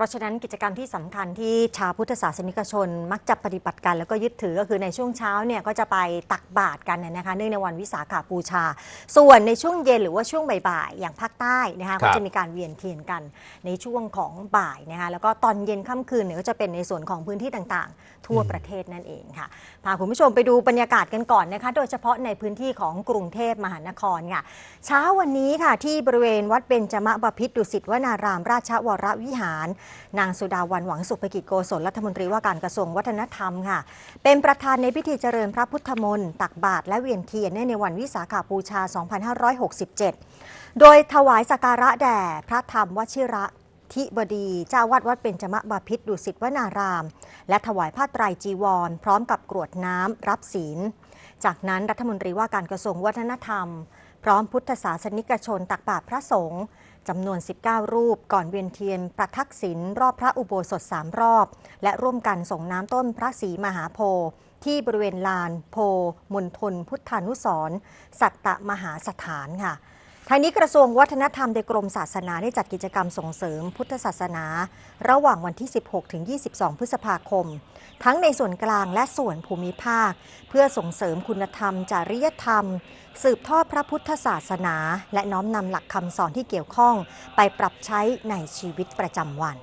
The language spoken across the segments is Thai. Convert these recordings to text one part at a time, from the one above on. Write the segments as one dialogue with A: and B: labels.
A: ราะฉะนั้นกิจกรรมที่สำคัญที่ชาวพุทธศาสนิกชน มักจะปฏิบัติกันแล้วก็ยึดถือก็คือในช่วงเช้าเนี่ยก็จะไปตักบาตรกันน่ะนะคะเนื่องในวันวิสาขาบูชา ส่วนในช่วงเย็นหรือว่าช่วงบ่ายๆอย่างภาคใต้นะคะ
B: ครั
A: ก็
B: บ
A: จะมีการเวียนเทียนกันในช่วงของบ่ายนะคะแล้วก็ตอนเย็นค่ำคืนเนี่ยก็จะเป็นในส่วนของพื้นที่ต่างๆ ทั่วประเทศนั่นเองค่ะพาคุณผู้ชมไปดูบรรยากาศกันก่อนนะคะโดยเฉพาะในพื้นที่ของกรุงเทพมหานครค่ะเช้าวันนี้ค่ะที่บริเวณวัดเบญจมบพิตรดุสิตวนารามราชวรวิหารนางสุดาวันหวังสุภกิจโกศลรัฐมนตรีว่าการกระทรวงวัฒนธรรมค่ะ เป็นประธานในพิธีเจริญพระพุทธมนต์ตักบาตรและเวียนเทียนในวันวิสาขาบูชา 2567 โดยถวายสักการะแด่พระธรรมวชิระทิบดีเจ้าวัดวัดเบญจมะบพิตรดุสิตวนาราม และถวายผ้าไตรจีวร พร้อมกับกรวดน้ำรับศีล จากนั้นรัฐมนตรีว่าการกระทรวงวัฒนธรรม พร้อมพุทธศาสนิกชนตักบาตรพระสงฆ์ จำนวน 19 รูปก่อนเวียนเทียนประทักษิณรอบพระอุโบสถสามรอบ และร่วมกันส่งน้ำต้นพระศรีมหาโพธิ์ที่บริเวณลานโพมณฑลพุทธานุสรสัตตมหาสถานค่ะ ทางนี้กระทรวงวัฒนธรรมโดยกรมศาสนาได้จัดกิจกรรมส่งเสริมพุทธศาสนา ระหว่างวันที่ 16 ถึง 22 พฤษภาคม ทั้งในส่วนกลางและส่วนภูมิภาค เพื่อส่งเสริมคุณธรรม จริยธรรม สืบทอดพระพุทธศาสนา และน้อมนำหลักคำสอนที่เกี่ยวข้อง ไปปรับใช้ในชีวิตประจำวัน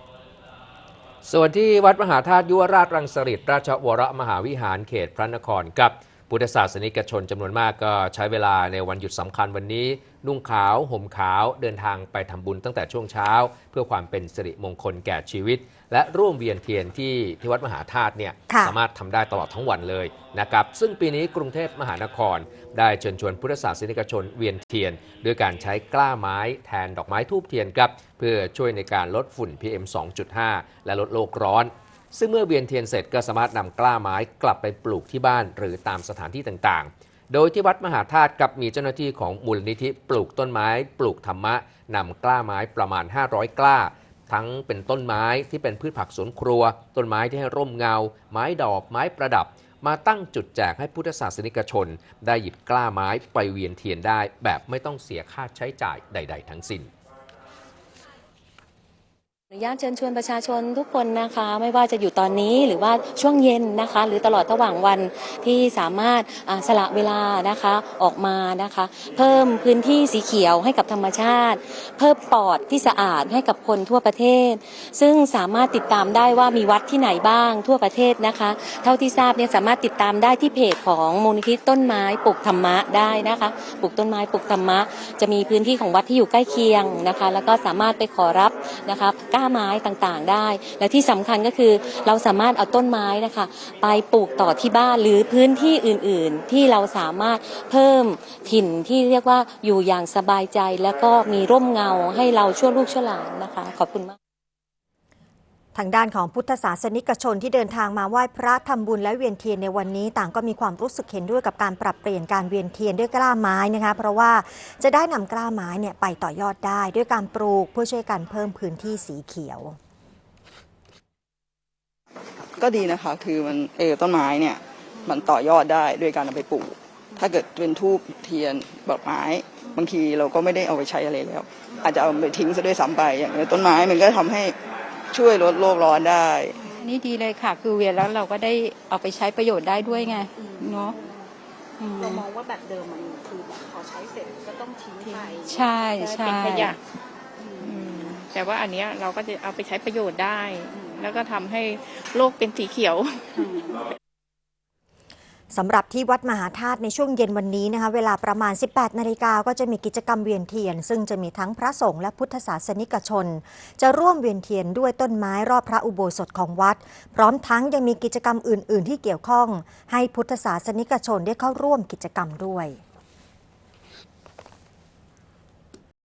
B: ส่วนที่วัดมหาธาตุยุวราชรังสฤษราชวรมหาวิหารเขตพระนครกับ พุทธศาสนิกชนจำนวนมากก็ใช้เวลาในวันหยุดสำคัญวันนี้ นุ่งขาว ห่มขาวเดินทางไปทำบุญตั้งแต่ช่วงเช้า เพื่อความเป็นสิริมงคลแก่ชีวิต และร่วมเวียนเทียนที่ที่วัดมหาธาตุเนี่ย
A: ค่ะ
B: สามารถทำได้ตลอดทั้งวันเลยนะครับซึ่งปีนี้กรุงเทพมหานคร ได้เชิญชวนพุทธศาสนิกชนเวียนเทียน ด้วยการใช้กล้าไม้แทนดอกไม้ทูบเทียนครับเพื่อช่วยในการลดฝุ่น PM 2.5 และลดโลกร้อน ซึ่งเมื่อเวียนเทียนเสร็จก็สามารถนำกล้าไม้กลับไปปลูกที่บ้านหรือตามสถานที่ต่างๆ โดยที่วัดมหาธาตุกับมีเจ้าหน้าที่ของมูลนิธิปลูกต้นไม้ ปลูกธรรมะนำกล้าไม้ประมาณ 500 กล้า ทั้งเป็นต้นไม้ที่เป็นพืชผักสวนครัว ต้นไม้ที่ให้ร่มเงา ไม้ดอกไม้ประดับ มาตั้งจุดแจกให้พุทธศาสนิกชน ได้หยิบกล้าไม้ไปเวียนเทียนได้ แบบไม่ต้องเสียค่าใช้จ่ายใด ๆ ทั้งสิ้น
C: อนุญาตเชิญชวนประชาชนทุกคนนะคะ ไม่ว่าจะอยู่ตอนนี้หรือว่าช่วงเย็นนะคะ หรือตลอดระหว่างวันที่สามารถสละเวลานะคะออกมานะคะ เพิ่มพื้นที่สีเขียวให้กับธรรมชาติ เพิ่มปอดที่สะอาดให้กับคนทั่วประเทศ ซึ่งสามารถติดตามได้ว่ามีวัดที่ไหนบ้างทั่วประเทศนะคะ เท่าที่ทราบเนี่ยสามารถติดตามได้ที่เพจของมูลนิธิต้นไม้ปลูกธรรมะได้นะคะปลูกต้นไม้ปลูกธรรมะ จะมีพื้นที่ของวัดที่อยู่ใกล้เคียงนะคะ แล้วก็สามารถไปขอรับนะคะก้าไม้ต่างๆได้ และที่สำคัญก็คือเราสามารถเอาต้นไม้นะคะ ไปปลูกต่อที่บ้านหรือพื้นที่อื่นๆ ที่เราสามารถเพิ่มถิ่นที่เรียกว่าอยู่อย่างสบายใจ แล้วก็มีร่มเงาให้เราช่วยลูกช่วยหลานนะคะ ขอบคุณมาก
A: ทางด้านของพุทธศาสนิกชนที่เดินทางมาไหว้พระทำบุญและเวียนเทียนในวันนี้ ต่างก็มีความรู้สึกเห็นด้วยกับการปรับเปลี่ยนการเวียนเทียนด้วยกล้าไม้นะคะ เพราะว่าจะได้นำกล้าไม้เนี่ยไปต่อยอดได้ด้วยการปลูกเพื่อช่วยกันเพิ่มพื้นที่สีเขียว
D: ก็ดีนะคะ คือมันเออต้นไม้เนี่ยมันต่อยอดได้ด้วยการเอาไปปลูก ถ้าเกิดเป็นทูบเทียนดอกไม้บางทีเราก็ไม่ได้เอาไปใช้อะไรแล้ว อาจจะเอาไปทิ้งซะด้วยซ้ำไปอย่างต้นไม้มันก็ทำให้ ช่วยลดโลกร้อนได้
E: อันนี้ดีเลยค่ะ คือเวียนแล้วเราก็ได้เอาไปใช้ประโยชน์ได้ด้วยไงเนาะอืม
F: เรามองว่าแบบเดิมมันคือแบบพอใช้เสร็จก็ต้องทิ้งไป
E: ใช่ใช่
F: เป็นขยะอืมแต่ว่าอันเนี้ยเราก็จะเอาไปใช้ประโยชน์ได้ แล้วก็ทำให้โลกเป็นสีเขียว
A: สำหรับที่วัดมหาธาตุในช่วงเย็นวันนี้นะคะเวลาประมาณ 18 นาฬิกาก็จะมีกิจกรรมเวียนเทียน ซึ่งจะมีทั้งพระสงฆ์และพุทธศาสนิกชน จะร่วมเวียนเทียนด้วยต้นไม้รอบพระอุโบสถของวัด พร้อมทั้งยังมีกิจกรรมอื่น ๆ ที่เกี่ยวข้อง ให้พุทธศาสนิกชนได้เข้าร่วมกิจกรรมด้วย